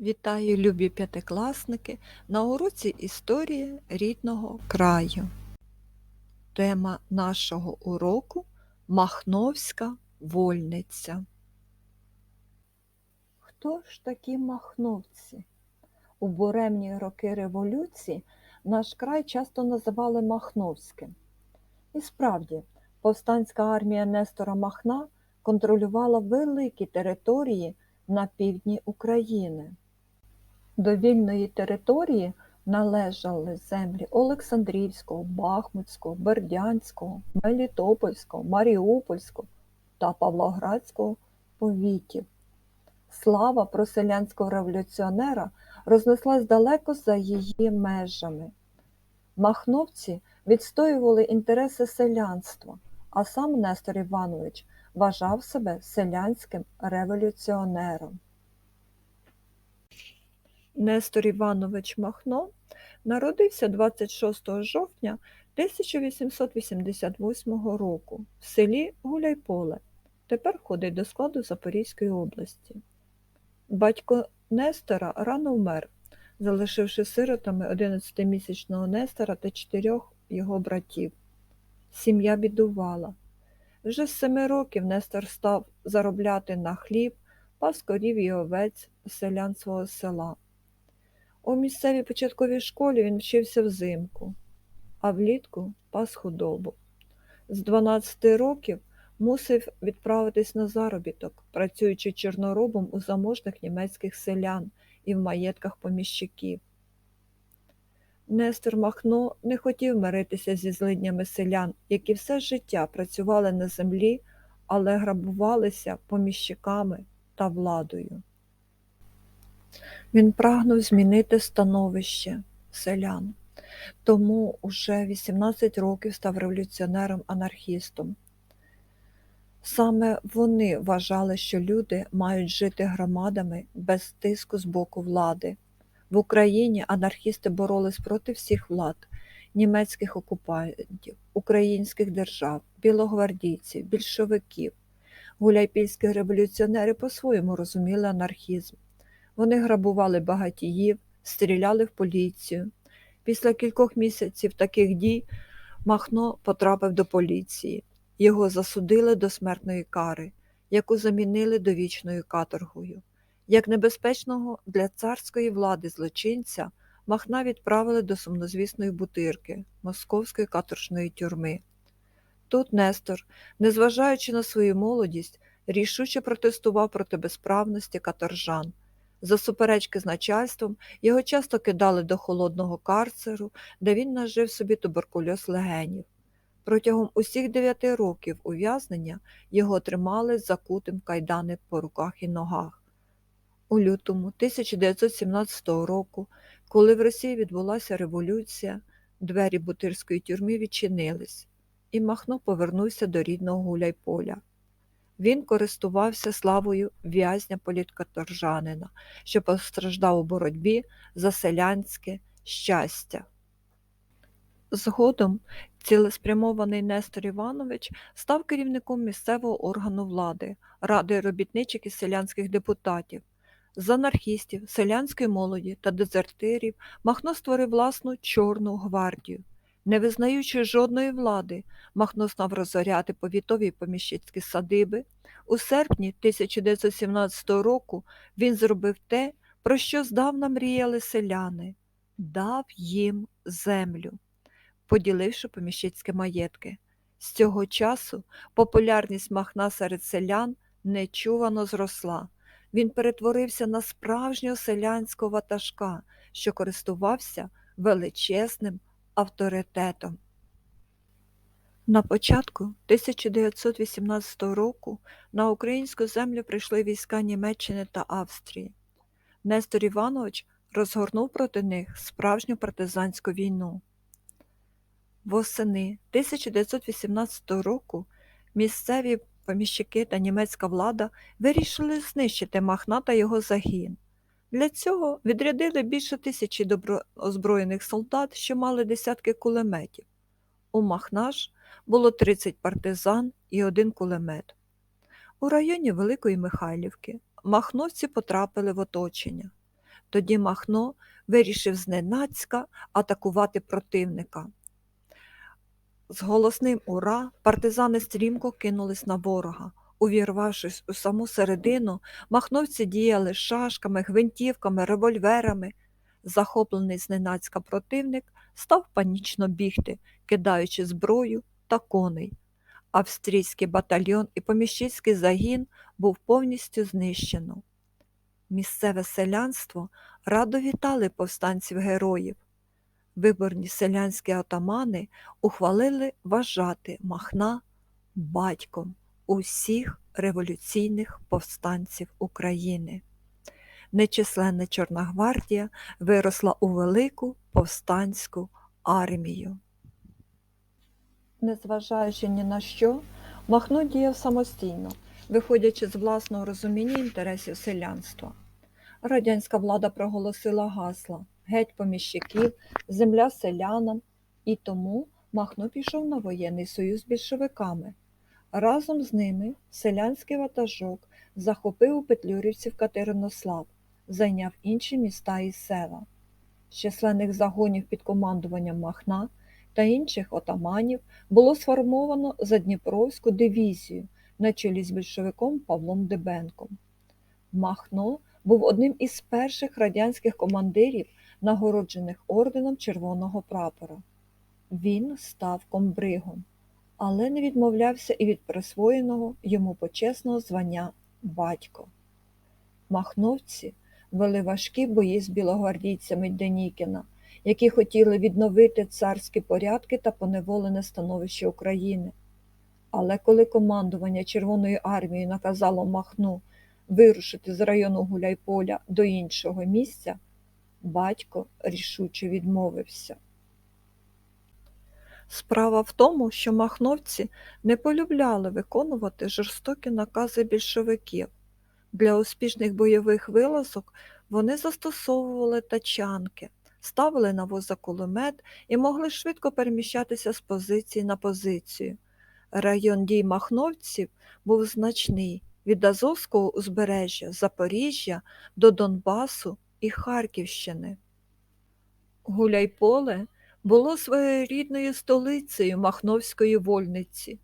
Вітаю, любі п'ятикласники, на уроці історії рідного краю. Тема нашого уроку Махновська вольниця. Хто ж такі махновці? У буремні роки революції наш край часто називали Махновським. І справді, повстанська армія Нестора Махна контролювала великі території на півдні України. До вільної території належали землі Олександрівського, Бахмутського, Бердянського, Мелітопольського, Маріупольського та Павлоградського повітів. Слава про селянського революціонера рознеслась далеко за її межами. Махновці відстоювали інтереси селянства, а сам Нестор Іванович вважав себе селянським революціонером. Нестор Іванович Махно народився 26 жовтня 1888 року в селі Гуляйполе. Тепер входить до складу Запорізької області. Батько Нестора рано вмер, залишивши сиротами 11-місячного Нестора та чотирьох його братів. Сім'я бідувала. Вже з семи років Нестор став заробляти на хліб, пас корів і овець селян свого села. У місцевій початковій школі він вчився взимку, а влітку пас худобу. З 12 років мусив відправитись на заробіток, працюючи чорноробом у заможних німецьких селян і в маєтках поміщиків. Нестор Махно не хотів миритися зі злиднями селян, які все життя працювали на землі, але грабувалися поміщиками та владою. Він прагнув змінити становище селян, тому уже 18 років став революціонером-анархістом. Саме вони вважали, що люди мають жити громадами без тиску з боку влади. В Україні анархісти боролись проти всіх влад, німецьких окупантів, українських держав, білогвардійців, більшовиків. Гуляйпільські революціонери по-своєму розуміли анархізм. Вони грабували багатіїв, стріляли в поліцію. Після кількох місяців таких дій Махно потрапив до поліції. Його засудили до смертної кари, яку замінили довічною каторгою. Як небезпечного для царської влади злочинця Махна відправили до сумнозвісної бутирки московської каторжної тюрми. Тут Нестор, незважаючи на свою молодість, рішуче протестував проти безправності каторжан. За суперечки з начальством його часто кидали до холодного карцеру, де він нажив собі туберкульоз легенів. Протягом усіх дев'яти років ув'язнення його тримали закутим кайдани по руках і ногах. У лютому 1917 року, коли в Росії відбулася революція, двері бутирської тюрми відчинились, і Махно повернувся до рідного Гуляйполя. Він користувався славою в'язня політкаторжанина, що постраждав у боротьбі за селянське щастя. Згодом цілеспрямований Нестор Іванович став керівником місцевого органу влади, ради робітничих і селянських депутатів. З анархістів, селянської молоді та дезертирів Махно створив власну Чорну гвардію. Не визнаючи жодної влади, Махно став розоряти повітові і поміщицькі садиби. У серпні 1917 року він зробив те, про що здавна мріяли селяни дав їм землю, поділивши поміщицькі маєтки. З цього часу популярність Махна серед селян нечувано зросла. Він перетворився на справжнього селянського ватажка, що користувався величезним авторитетом. На початку 1918 року на українську землю прийшли війська Німеччини та Австрії. Нестор Іванович розгорнув проти них справжню партизанську війну. Восени 1918 року місцеві поміщики та німецька влада вирішили знищити Махна та його загін. Для цього відрядили більше тисячі доброозброєних солдат, що мали десятки кулеметів. У Махнаш було 30 партизан і один кулемет. У районі Великої Михайлівки махновці потрапили в оточення. Тоді Махно вирішив зненацька атакувати противника. З голосним ура партизани стрімко кинулись на ворога. Увірвавшись у саму середину, махновці діяли шашками, гвинтівками, револьверами. Захоплений зненацька противник став панічно бігти, кидаючи зброю та коней. Австрійський батальйон і поміщицький загін був повністю знищено. Місцеве селянство радо вітали повстанців героїв. Виборні селянські отамани ухвалили вважати Махна батьком усіх революційних повстанців України. Нечисленна Чорна гвардія виросла у велику повстанську армію. Незважаючи ні на що, Махно діяв самостійно, виходячи з власного розуміння інтересів селянства. Радянська влада проголосила гасла геть поміщиків, земля селянам, і тому Махно пішов на воєнний союз з більшовиками. Разом з ними селянський ватажок захопив у Петлюрівців Катеринослав, зайняв інші міста і села. З численних загонів під командуванням Махна та інших отаманів було сформовано Задніпровську дивізію на чолі з більшовиком Павлом Дебенком. Махно був одним із перших радянських командирів, нагороджених орденом Червоного прапора. Він став комбригом, але не відмовлявся і від присвоєного йому почесного звання батько. Махновці вели важкі бої з білогвардійцями Денікіна, які хотіли відновити царські порядки та поневолене становище України. Але коли командування Червоної армії наказало Махну вирушити з району Гуляйполя до іншого місця, батько рішуче відмовився. Справа в тому, що махновці не полюбляли виконувати жорстокі накази більшовиків. Для успішних бойових вилазок вони застосовували тачанки, ставили на воза кулемет і могли швидко переміщатися з позиції на позицію. Район дій махновців був значний від Азовського узбережжя, Запоріжжя до Донбасу і Харківщини. Гуляйполе було своєрідною столицею Махновської вольниці.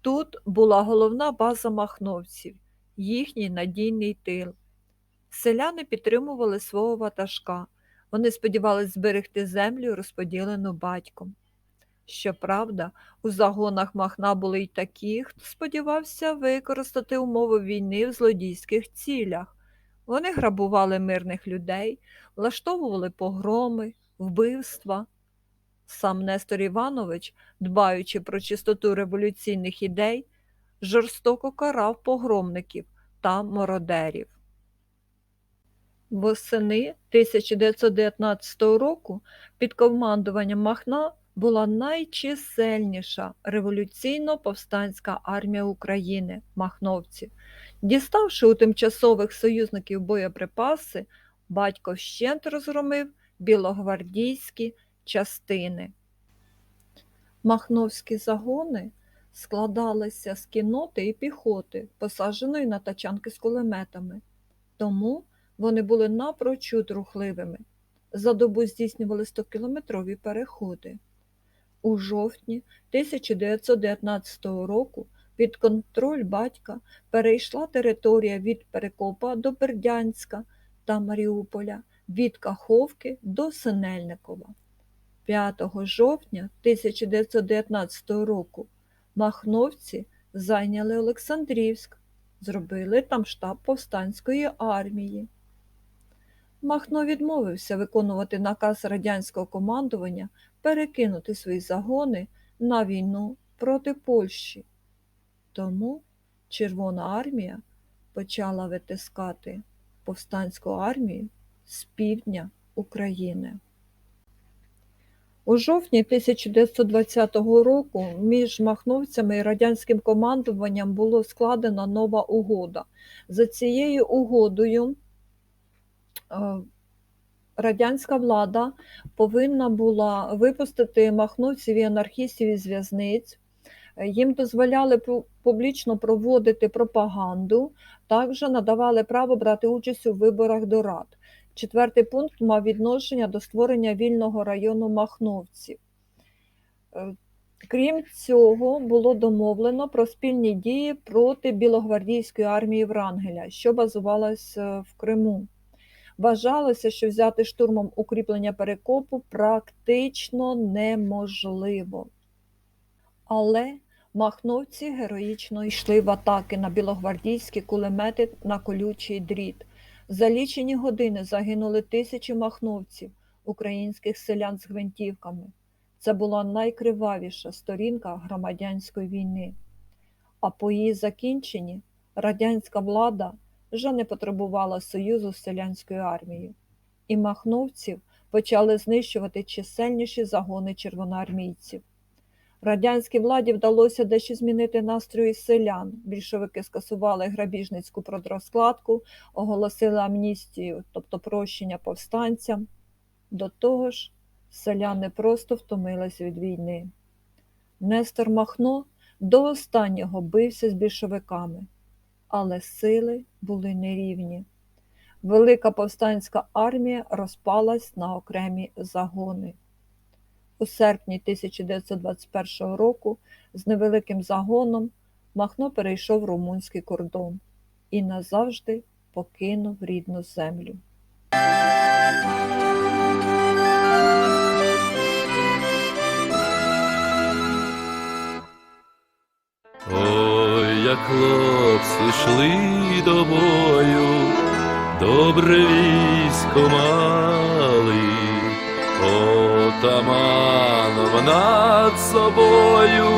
Тут була головна база махновців, їхній надійний тил. Селяни підтримували свого ватажка. Вони сподівались зберегти землю, розподілену батьком. Щоправда, у загонах Махна були й такі, хто сподівався використати умови війни в злодійських цілях. Вони грабували мирних людей, влаштовували погроми, вбивства. Сам Нестор Іванович, дбаючи про чистоту революційних ідей, жорстоко карав погромників та мародерів. Восени 1919 року під командуванням Махна була найчисельніша революційно-повстанська армія України махновців. Діставши у тимчасових союзників боєприпаси, батько вщент розгромив білогвардійські частини. Махновські загони складалися з кінноти і піхоти, посадженої на тачанки з кулеметами, тому вони були напрочуд рухливими. За добу здійснювали 100-кілометрові переходи. У жовтні 1919 року під контроль батька перейшла територія від Перекопа до Бердянська та Маріуполя, від Каховки до Синельникова. 5 жовтня 1919 року махновці зайняли Олександрівськ, зробили там штаб повстанської армії. Махно відмовився виконувати наказ радянського командування перекинути свої загони на війну проти Польщі. Тому Червона армія почала витискати повстанську армію з півдня України. У жовтні 1920 року між махновцями і радянським командуванням було складена нова угода. За цією угодою е, радянська влада повинна була випустити махновців і анархістів із в'язниць. Їм дозволяли публічно проводити пропаганду, також надавали право брати участь у виборах до рад. Четвертий пункт мав відношення до створення вільного району Махновці. Е, Крім цього, було домовлено про спільні дії проти білогвардійської армії Врангеля, що базувалась е, в Криму. Вважалося, що взяти штурмом укріплення перекопу практично неможливо. Але махновці героїчно йшли в атаки на білогвардійські кулемети на колючий дріт. За лічені години загинули тисячі махновців, українських селян з гвинтівками. Це була найкривавіша сторінка громадянської війни. А по її закінченні радянська влада вже не потребувала союзу з селянською армією, і махновців почали знищувати чисельніші загони червоноармійців. Радянській владі вдалося дещо змінити настрої селян. Більшовики скасували грабіжницьку продрозкладку, оголосили амністію, тобто прощення повстанцям. До того ж, селяни просто втомились від війни. Нестор Махно до останнього бився з більшовиками, але сили були нерівні. Велика повстанська армія розпалась на окремі загони. У серпні 1921 року з невеликим загоном Махно перейшов румунський кордон і назавжди покинув рідну землю. Ой, як хлопці йшли до бою, добре військо мали, отаманом над собою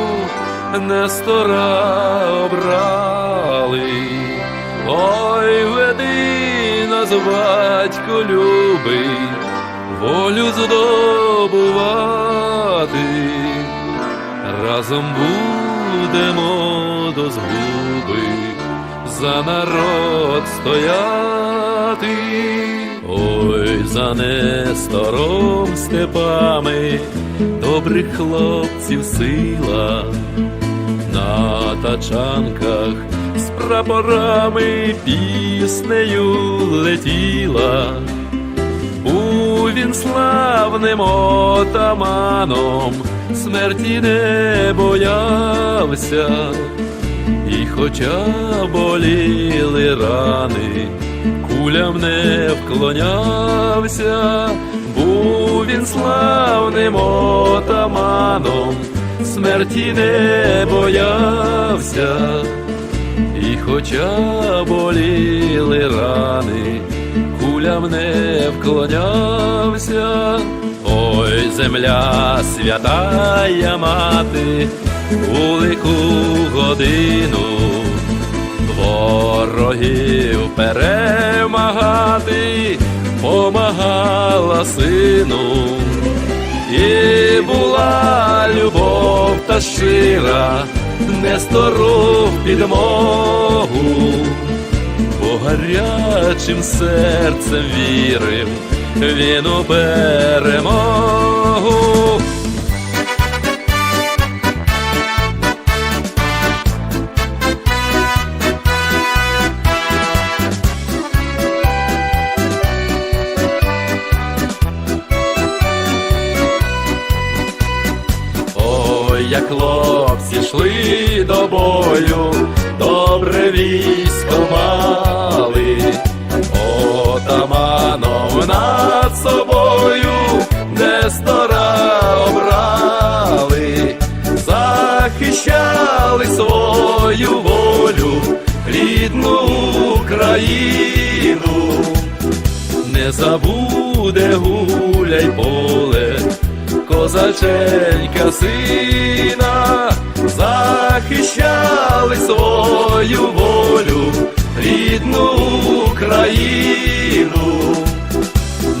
Нестора обрали. Ой, веди нас, батько любий, волю здобувати. Разом будемо до згуби за народ стояти, ой, за нестором степами, добрих хлопців сила, на тачанках з прапорами піснею летіла. Був він славним отаманом, смерті не боявся, і хоча боліли рани, кулям не вклонявся, був він славним отаманом, смерті не боявся, і хоча боліли рани, кулям не вклонявся. Ой, земля святая мати, у лику годину ворогів перемагати, помагала сину, і була любов та щира, Нестору в підмогу, бо гарячим серцем вірив він у перемогу. Бою, добре військо мали, отаманом над собою Нестора обрали, захищали свою волю, рідну Україну, не забуде гуляй козаченька сина, захищали свою волю, рідну Україну,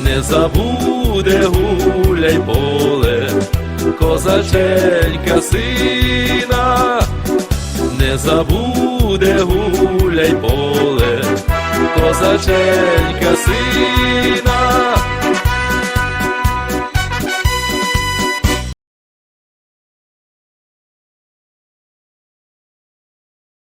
не забуде гуляй поле, козаченька сина, не забуде гуляй поле, козаченька сина.